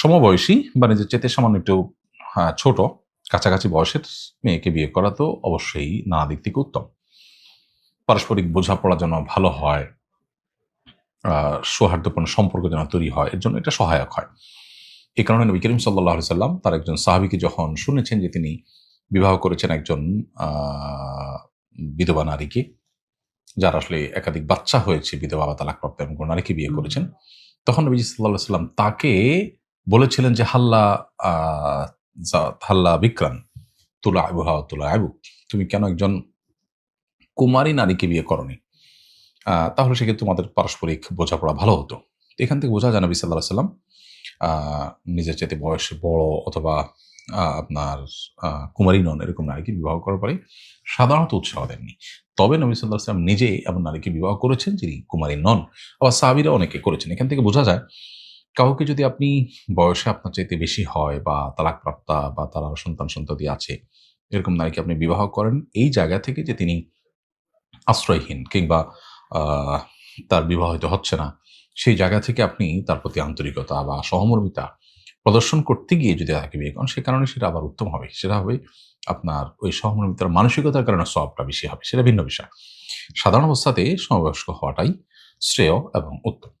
সমবয়সী বা নিজের চেতে সামান্য একটু হ্যাঁ, ছোট কাছাকাছি বয়সের মেয়েকে বিয়ে করা তো অবশ্যই নানা দিক থেকে উত্তম। পারস্পরিক বোঝাপড়া যেন ভালো হয় আহ, সৌহার্দ্যপূর্ণ সম্পর্ক যেন তৈরি হয় এর জন্য এটা সহায়ক হয়। এই কারণে নবী করিম সাল্লাহ সাল্লাম তার একজন সাহাবিকে যখন শুনেছেন যে তিনি বিবাহ করেছেন একজন বিধবা নারীকে যার আসলে একাধিক বাচ্চা হয়েছে বিধবা বা তালাকপ্রাপ্ত এবং কোনো নারীকে বিয়ে করেছেন তখন নবী সাল্লাহ সাল্লাম তাকে বলেছিলেন যে, হাল্লা হাল্লা বিক্রান, তুলা আবুহা তুলা আবু, তুমি কেন একজন কুমারী নারীকে বিয়ে করনি? তাহলে সেক্ষেত্রে তোমাদের পারস্পরিক বোঝাপড়া ভালো হতো? এখান থেকে বোঝা যায় নবী সাল্লাহ সাল্লাম নিজের চাইতে বয়সে বড় অথবা আপনার কুমারী নন, এরকম নারীকে বিবাহ করার পরে সাধারণত উৎসাহ দেননি। তবে নবী সাল্লাহ সাল্লাম নিজে এমন নারীকে বিবাহ করেছেন যিনি কুমারী নন। আবার সাহাবিরা অনেকে করেছেন। এখান থেকে বোঝা যায় কাউকে যদি আপনি বয়সে আপনার চাইতে বেশি হয় বা তালাকপ্রাপ্তা বা তার সন্তান সন্ততি আছে, এরকম নারীকে আপনি বিবাহ করেন, এই জায়গা থেকে যে তিনি আশ্রয়হীন কিংবা তার বিবাহ হয়তো হচ্ছে না, সেই জায়গা থেকে আপনি তার প্রতি আন্তরিকতা বা সহমর্মিতা প্রদর্শন করতে গিয়ে যদি তাকে বিয়ে করেন, সে কারণে সেটা আবার উত্তম হবে। সেটা হবে আপনার ওই সহমর্মিতার মানসিকতার কারণে সবটা বেশি হবে। সেটা ভিন্ন বিষয়। সাধারণ অবস্থাতে সমবয়স্ক হওয়াটাই শ্রেয় এবং উত্তম।